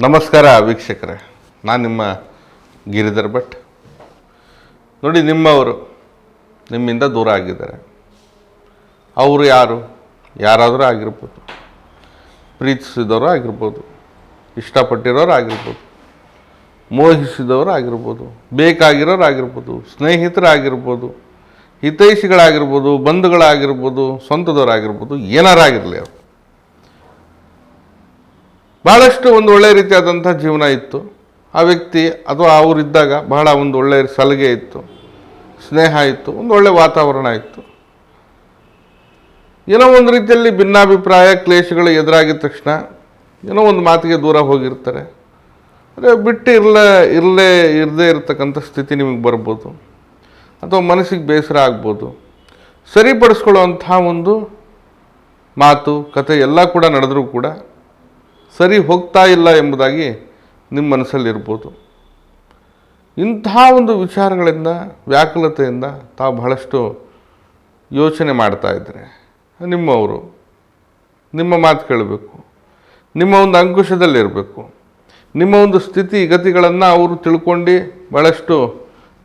ನಮಸ್ಕಾರ ವೀಕ್ಷಕರೇ. ನಾನು ನಿಮ್ಮ ಗಿರಿಧರ್ ಭಟ್. ನೋಡಿ, ನಿಮ್ಮವರು ನಿಮ್ಮಿಂದ ದೂರ ಆಗಿದ್ದಾರೆ. ಅವರು ಯಾರು? ಯಾರಾದರೂ ಆಗಿರ್ಬೋದು. ಪ್ರೀತಿಸಿದವರು ಆಗಿರ್ಬೋದು. ಇಷ್ಟಪಟ್ಟಿರೋರು ಆಗಿರ್ಬೋದು. ಮೋಹಿಸಿದವರು ಆಗಿರ್ಬೋದು. ಬೇಕಾಗಿರೋರು ಆಗಿರ್ಬೋದು. ಸ್ನೇಹಿತರಾಗಿರ್ಬೋದು. ಹಿತೈಷಿಗಳಾಗಿರ್ಬೋದು. ಬಂಧುಗಳಾಗಿರ್ಬೋದು. ಸ್ವಂತದವರಾಗಿರ್ಬೋದು. ಏನಾರಾಗಿರಲಿ ಅವರು? ಭಾಳಷ್ಟು ಒಂದು ಒಳ್ಳೆಯ ರೀತಿಯಾದಂಥ ಜೀವನ ಇತ್ತು. ಆ ವ್ಯಕ್ತಿ ಅಥವಾ ಅವರಿದ್ದಾಗ ಬಹಳ ಒಂದು ಒಳ್ಳೆಯ ಸಲಿಗೆ ಇತ್ತು. ಸ್ನೇಹ ಇತ್ತು, ಒಂದು ಒಳ್ಳೆಯ ವಾತಾವರಣ ಇತ್ತು. ಏನೋ ಒಂದು ರೀತಿಯಲ್ಲಿ ಭಿನ್ನಾಭಿಪ್ರಾಯ, ಕ್ಲೇಶಗಳು ಎದುರಾಗಿದ ತಕ್ಷಣ ಏನೋ ಒಂದು ಮಾತಿಗೆ ದೂರ ಹೋಗಿರ್ತಾರೆ. ಅಂದರೆ ಬಿಟ್ಟು ಇರಲೇ ಇರಲೇ, ಇರದೇ ಇರತಕ್ಕಂಥ ಸ್ಥಿತಿ ನಿಮಗೆ ಬರ್ಬೋದು. ಅಥವಾ ಮನಸ್ಸಿಗೆ ಬೇಸರ ಆಗ್ಬೋದು. ಸರಿಪಡಿಸ್ಕೊಳ್ಳುವಂಥ ಒಂದು ಮಾತು, ಕತೆ ಎಲ್ಲ ಕೂಡ ನಡೆದರೂ ಕೂಡ ಸರಿ ಹೋಗ್ತಾ ಇಲ್ಲ ಎಂಬುದಾಗಿ ನಿಮ್ಮ ಮನಸ್ಸಲ್ಲಿರ್ಬೋದು ಇಂಥ ಒಂದು ವಿಚಾರಗಳಿಂದ, ವ್ಯಾಕುಲತೆಯಿಂದ ತಾವು ಬಹಳಷ್ಟು ಯೋಚನೆ ಮಾಡ್ತಾ ಇದ್ದರೆ ನಿಮ್ಮವರು, ನಿಮ್ಮ ಮಾತು ಕೇಳಬೇಕು, ನಿಮ್ಮ ಒಂದು ಅಂಕುಶದಲ್ಲಿರಬೇಕು ನಿಮ್ಮ ಒಂದು ಸ್ಥಿತಿ ಗತಿಗಳನ್ನು ಅವರು ತಿಳ್ಕೊಂಡು ಭಾಳಷ್ಟು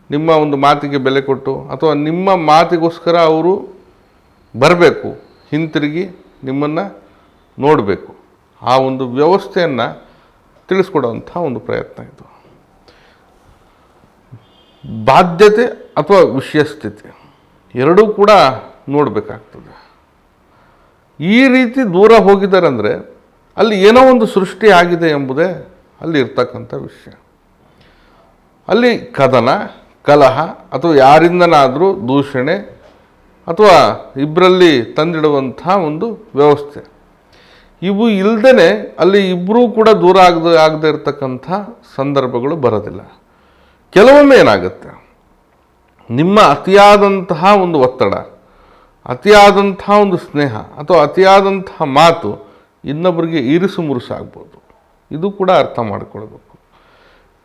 ನಿಮ್ಮ ಒಂದು ಮಾತಿಗೆ ಬೆಲೆ ಕೊಟ್ಟು ಅಥವಾ ನಿಮ್ಮ ಮಾತಿಗೋಸ್ಕರ ಅವರು ಬರಬೇಕು, ಹಿಂತಿರುಗಿ ನಿಮ್ಮನ್ನು ನೋಡಬೇಕು. ಆ ಒಂದು ವ್ಯವಸ್ಥೆಯನ್ನು ತಿಳಿಸ್ಕೊಡುವಂಥ ಒಂದು ಪ್ರಯತ್ನ ಇದು. ಬಾಧ್ಯತೆ ಅಥವಾ ವಿಷಯ ಸ್ಥಿತಿ ಎರಡೂ ಕೂಡ ನೋಡಬೇಕಾಗ್ತದೆ. ಈ ರೀತಿ ದೂರ ಹೋಗಿದ್ದಾರೆ ಅಂದರೆ ಅಲ್ಲಿ ಏನೋ ಒಂದು ಸೃಷ್ಟಿ ಆಗಿದೆ ಎಂಬುದೇ ಅಲ್ಲಿ ಇರ್ತಕ್ಕಂಥ ವಿಷಯ. ಅಲ್ಲಿ ಕದನ, ಕಲಹ ಅಥವಾ ಯಾರಿಂದನಾದರೂ ದೂಷಣೆ ಅಥವಾ ಇಬ್ಬರಲ್ಲಿ ತಂದಿಡುವಂಥ ಒಂದು ವ್ಯವಸ್ಥೆ. ಇವು ಇಲ್ಲದೇ ಅಲ್ಲಿ ಇಬ್ಬರೂ ಕೂಡ ದೂರ ಆಗದ, ಆಗದೆ ಇರತಕ್ಕಂಥ ಸಂದರ್ಭಗಳು ಬರೋದಿಲ್ಲ. ಕೆಲವೊಮ್ಮೆ ಏನಾಗುತ್ತೆ? ನಿಮ್ಮ ಅತಿಯಾದಂತಹ ಒಂದು ಒತ್ತಡ ಅತಿಯಾದಂತಹ ಒಂದು ಸ್ನೇಹ ಅಥವಾ ಅತಿಯಾದಂತಹ ಮಾತು ಇನ್ನೊಬ್ಬರಿಗೆ ಇರಿಸು ಮುರುಸು ಆಗ್ಬೋದು. ಇದು ಕೂಡ ಅರ್ಥ ಮಾಡಿಕೊಳ್ಬೇಕು.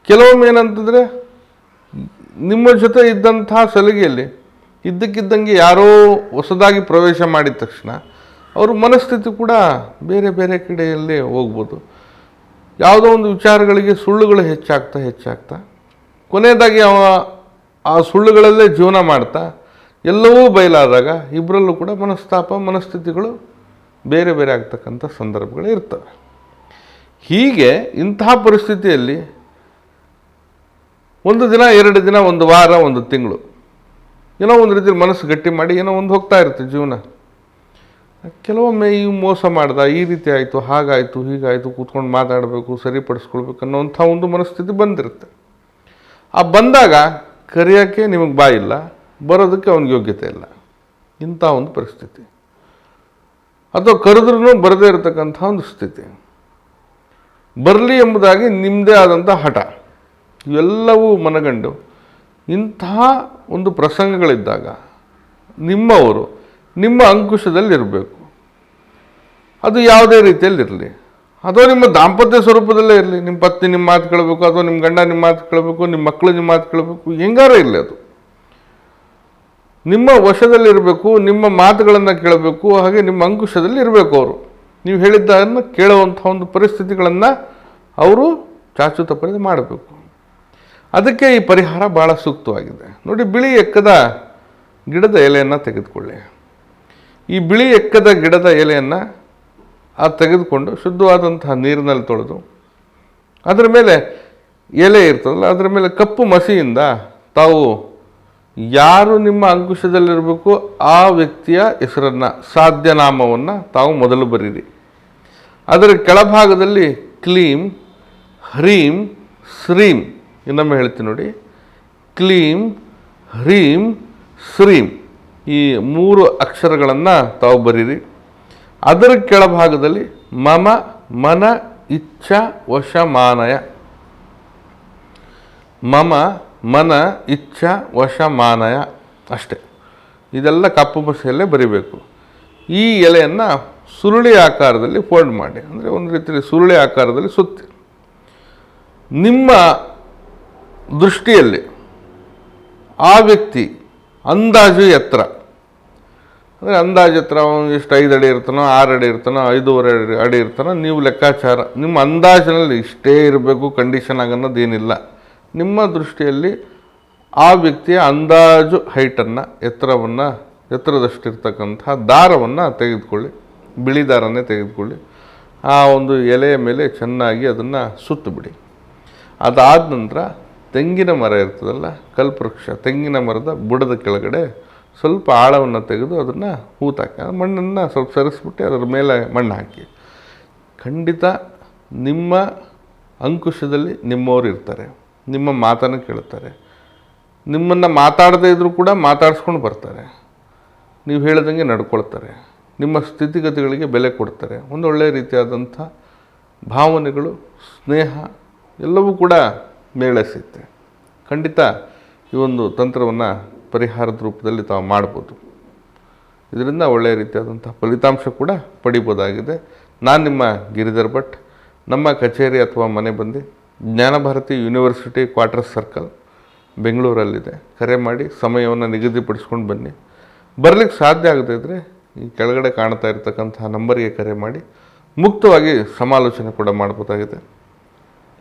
ಕೆಲವೊಮ್ಮೆ ಏನಂತಂದರೆ, ನಿಮ್ಮ ಜೊತೆ ಇದ್ದಂತಹ ಸಲಿಗೆಯಲ್ಲಿ ಇದ್ದಕ್ಕಿದ್ದಂಗೆ ಯಾರೋ ಹೊಸದಾಗಿ ಪ್ರವೇಶ ಮಾಡಿದ ತಕ್ಷಣ ಅವ್ರ ಮನಸ್ಥಿತಿ ಕೂಡ ಬೇರೆ ಬೇರೆ ಕಡೆಯಲ್ಲಿ ಹೋಗ್ಬೋದು. ಯಾವುದೋ ಒಂದು ವಿಚಾರಗಳಿಗೆ ಸುಳ್ಳುಗಳು ಹೆಚ್ಚಾಗ್ತಾ ಹೆಚ್ಚಾಗ್ತಾ, ಕೊನೆಯದಾಗಿ ಅವ ಆ ಸುಳ್ಳುಗಳಲ್ಲೇ ಜೀವನ ಮಾಡ್ತಾ, ಎಲ್ಲವೂ ಬಯಲಾದಾಗ ಇಬ್ಬರಲ್ಲೂ ಕೂಡ ಮನಸ್ತಾಪ, ಮನಸ್ಥಿತಿಗಳು ಬೇರೆ ಬೇರೆ ಆಗ್ತಕ್ಕಂಥ ಸಂದರ್ಭಗಳು ಇರ್ತವೆ. ಹೀಗೆ ಇಂತಹ ಪರಿಸ್ಥಿತಿಯಲ್ಲಿ ಒಂದು ದಿನ, ಎರಡು ದಿನ, ಒಂದು ವಾರ, ಒಂದು ತಿಂಗಳು ಏನೋ ಒಂದು ರೀತಿಯಲ್ಲಿ ಮನಸ್ಸು ಗಟ್ಟಿ ಮಾಡಿ ಏನೋ ಒಂದು ಹೋಗ್ತಾ ಇರುತ್ತೆ ಜೀವನ. ಕೆಲವೊಮ್ಮೆ ಈ ಮೋಸ ಮಾಡ್ದ, ಈ ರೀತಿ ಆಯಿತು, ಹಾಗಾಯಿತು, ಹೀಗಾಯಿತು, ಕೂತ್ಕೊಂಡು ಮಾತಾಡಬೇಕು, ಸರಿಪಡಿಸ್ಕೊಳ್ಬೇಕು ಅನ್ನೋಂಥ ಒಂದು ಮನಸ್ಥಿತಿ ಬಂದಿರುತ್ತೆ. ಆ ಬಂದಾಗ ಕರೆಯೋಕ್ಕೆ ನಿಮಗೆ ಬಾಯಿಲ್ಲ ಬರೋದಕ್ಕೆ ಅವನಿಗೆ ಯೋಗ್ಯತೆ ಇಲ್ಲ. ಇಂಥ ಒಂದು ಪರಿಸ್ಥಿತಿ. ಅಥವಾ ಕರೆದ್ರೂ ಬರದೇ ಇರತಕ್ಕಂಥ ಒಂದು ಸ್ಥಿತಿ. ಬರಲಿ ಎಂಬುದಾಗಿ ನಿಮ್ಮದೇ ಆದಂಥ ಹಠ. ಇವೆಲ್ಲವೂ ಮನಗಂಡು ಇಂತಹ ಒಂದು ಪ್ರಸಂಗಗಳಿದ್ದಾಗ ನಿಮ್ಮವರು ನಿಮ್ಮ ಅಂಕುಶದಲ್ಲಿರಬೇಕು. ಅದು ಯಾವುದೇ ರೀತಿಯಲ್ಲಿರಲಿ. ಅಥವಾ ನಿಮ್ಮ ದಾಂಪತ್ಯ ಸ್ವರೂಪದಲ್ಲೇ ಇರಲಿ. ನಿಮ್ಮ ಪತ್ನಿ ನಿಮ್ಮ ಮಾತು ಕೇಳಬೇಕು, ಅಥವಾ ನಿಮ್ಮ ಗಂಡ ನಿಮ್ಮ ಮಾತು ಕೇಳಬೇಕು, ನಿಮ್ಮ ಮಕ್ಕಳು ನಿಮ್ಮ ಮಾತು ಕೇಳಬೇಕು, ಹೆಂಗಾರ ಇರಲಿ ಅದು. ನಿಮ್ಮ ವಶದಲ್ಲಿರಬೇಕು, ನಿಮ್ಮ ಮಾತುಗಳನ್ನು ಕೇಳಬೇಕು, ಹಾಗೆ ನಿಮ್ಮ ಅಂಕುಶದಲ್ಲಿ ಇರಬೇಕು ಅವರು. ನೀವು ಹೇಳಿದ್ದನ್ನು ಕೇಳುವಂಥ ಒಂದು ಪರಿಸ್ಥಿತಿಗಳನ್ನು ಅವರು ಚಾಚು ತಪ್ಪದೆ ಮಾಡಬೇಕು. ಅದಕ್ಕೆ ಈ ಪರಿಹಾರ ಭಾಳ ಸೂಕ್ತವಾಗಿದೆ. ನೋಡಿ, ಬಿಳಿ ಎಕ್ಕದ ಗಿಡದ ಎಲೆಯನ್ನು ತೆಗೆದುಕೊಳ್ಳಿ. ಈ ಬಿಳಿ ಎಕ್ಕದ ಗಿಡದ ಎಲೆಯನ್ನು ಆ ತೆಗೆದುಕೊಂಡು ಶುದ್ಧವಾದಂತಹ ನೀರಿನಲ್ಲಿ ತೊಳೆದು, ಅದರ ಮೇಲೆ ಎಲೆ ಇರ್ತದಲ್ಲ, ಅದರ ಮೇಲೆ ಕಪ್ಪು ಮಸಿಯಿಂದ ತಾವು ಯಾರು ನಿಮ್ಮ ಅಂಕುಶದಲ್ಲಿರಬೇಕು ಆ ವ್ಯಕ್ತಿಯ ಹೆಸರನ್ನು, ಸಾಧ್ಯನಾಮವನ್ನು ತಾವು ಮೊದಲು ಬರೀರಿ. ಅದರ ಕೆಳಭಾಗದಲ್ಲಿ ಕ್ಲೀಂ, ಹ್ರೀಂ ಶ್ರೀಂ ಇನ್ನೊಮ್ಮೆ ಹೇಳ್ತೀನಿ ನೋಡಿ. ಕ್ಲೀಂ, ಹ್ರೀಂ ಶ್ರೀಂ ಈ ಮೂರು ಅಕ್ಷರಗಳನ್ನು ತಾವು ಬರೀರಿ. ಅದರ ಕೆಳಭಾಗದಲ್ಲಿ ಮಮ, ಮನ, ಇಚ್ಛ ವಶಮಾನಯ ಮಮ, ಮನ, ಇಚ್ಛ ವಶಮಾನಯ ಅಷ್ಟೆ. ಇದೆಲ್ಲ ಕಪ್ಪು ಬಸೆಯಲ್ಲೇ ಬರಿಬೇಕು. ಈ ಎಲೆಯನ್ನು ಸುರುಳಿ ಆಕಾರದಲ್ಲಿ ಫೋಲ್ಡ್ ಮಾಡಿ. ಅಂದರೆ ಒಂದು ರೀತಿಯಲ್ಲಿ ಸುರುಳಿ ಆಕಾರದಲ್ಲಿ ಸುತ್ತಿ. ನಿಮ್ಮ ದೃಷ್ಟಿಯಲ್ಲಿ ಆ ವ್ಯಕ್ತಿ ಅಂದಾಜು ಎತ್ತರ. ಅಂದರೆ ಅಂದಾಜು ಎತ್ತರ ಅವನು ಎಷ್ಟು ಐದು ಅಡಿ ಇರ್ತಾನೋ, ಆರು ಅಡಿ ಇರ್ತಾನೋ, ಐದೂವರೆ ಅಡಿ ಅಡಿ ಇರ್ತಾನೋ, ನೀವು ಲೆಕ್ಕಾಚಾರ, ನಿಮ್ಮ ಅಂದಾಜಿನಲ್ಲಿ ಇಷ್ಟೇ ಇರಬೇಕು ಕಂಡೀಷನ್ ಆಗನ್ನೋದೇನಿಲ್ಲ ನಿಮ್ಮ ದೃಷ್ಟಿಯಲ್ಲಿ ಆ ವ್ಯಕ್ತಿಯ ಅಂದಾಜು ಹೈಟನ್ನು ಎತ್ತರವನ್ನು ಎತ್ತರದಷ್ಟಿರ್ತಕ್ಕಂಥ ದಾರವನ್ನು ತೆಗೆದುಕೊಳ್ಳಿ ಬಿಳಿ ದಾರನೇ ತೆಗೆದುಕೊಳ್ಳಿ. ಆ ಒಂದು ಎಲೆಯ ಮೇಲೆ ಚೆನ್ನಾಗಿ ಅದನ್ನು ಸುತ್ತು ಬಿಡಿ ಅದಾದ ನಂತರ ತೆಂಗಿನ ಮರ ಇರ್ತದಲ್ಲ, ಕಲ್ಪವೃಕ್ಷ, ತೆಂಗಿನ ಮರದ ಬುಡದ ಕೆಳಗಡೆ ಸ್ವಲ್ಪ ಆಳವನ್ನು ತೆಗೆದು ಅದನ್ನು ಹೂತಾಕಿ ಮಣ್ಣನ್ನು ಸ್ವಲ್ಪ ಸರಿಸ್ಬಿಟ್ಟು ಅದರ ಮೇಲೆ ಮಣ್ಣು ಹಾಕಿ ಖಂಡಿತ ನಿಮ್ಮ ಅಂಕುಶದಲ್ಲಿ ನಿಮ್ಮವರು ಇರ್ತಾರೆ, ನಿಮ್ಮ ಮಾತನ್ನು ಕೇಳ್ತಾರೆ. ನಿಮ್ಮನ್ನು ಮಾತಾಡದೇ ಇದ್ದರೂ ಕೂಡ ಮಾತಾಡಿಸ್ಕೊಂಡು ಬರ್ತಾರೆ. ನೀವು ಹೇಳ್ದಂಗೆ ನಡ್ಕೊಳ್ತಾರೆ. ನಿಮ್ಮ ಸ್ಥಿತಿಗತಿಗಳಿಗೆ ಬೆಲೆ ಕೊಡ್ತಾರೆ. ಒಂದು ಒಳ್ಳೆಯ ರೀತಿಯಾದಂಥ ಭಾವನೆಗಳು, ಸ್ನೇಹ, ಎಲ್ಲವೂ ಕೂಡ ಮೇಳೈಸುತ್ತೆ ಖಂಡಿತ ಈ ಒಂದು ತಂತ್ರವನ್ನು ಪರಿಹಾರದ ರೂಪದಲ್ಲಿ ತಾವು ಮಾಡ್ಬೋದು. ಇದರಿಂದ ಒಳ್ಳೆಯ ರೀತಿಯಾದಂಥ ಫಲಿತಾಂಶ ಕೂಡ ಪಡಿಬೋದಾಗಿದೆ. ನಾನು ನಿಮ್ಮ ಗಿರಿಧರ್ ಭಟ್. ನಮ್ಮ ಕಚೇರಿ ಅಥವಾ ಮನೆ ಬಂದು ಜ್ಞಾನಭಾರತಿ ಯೂನಿವರ್ಸಿಟಿ ಕ್ವಾರ್ಟರ್ ಸರ್ಕಲ್ ಬೆಂಗಳೂರಲ್ಲಿದೆ. ಕರೆ ಮಾಡಿ ಸಮಯವನ್ನು ನಿಗದಿಪಡಿಸ್ಕೊಂಡು ಬನ್ನಿ. ಬರಲಿಕ್ಕೆ ಸಾಧ್ಯ ಆಗದೇ ಇದ್ದರೆ ಈ ಕೆಳಗಡೆ ಕಾಣ್ತಾ ಇರತಕ್ಕಂಥ ನಂಬರಿಗೆ ಕರೆ ಮಾಡಿ ಮುಕ್ತವಾಗಿ ಸಮಾಲೋಚನೆ ಕೂಡ ಮಾಡ್ಬೋದಾಗಿದೆ.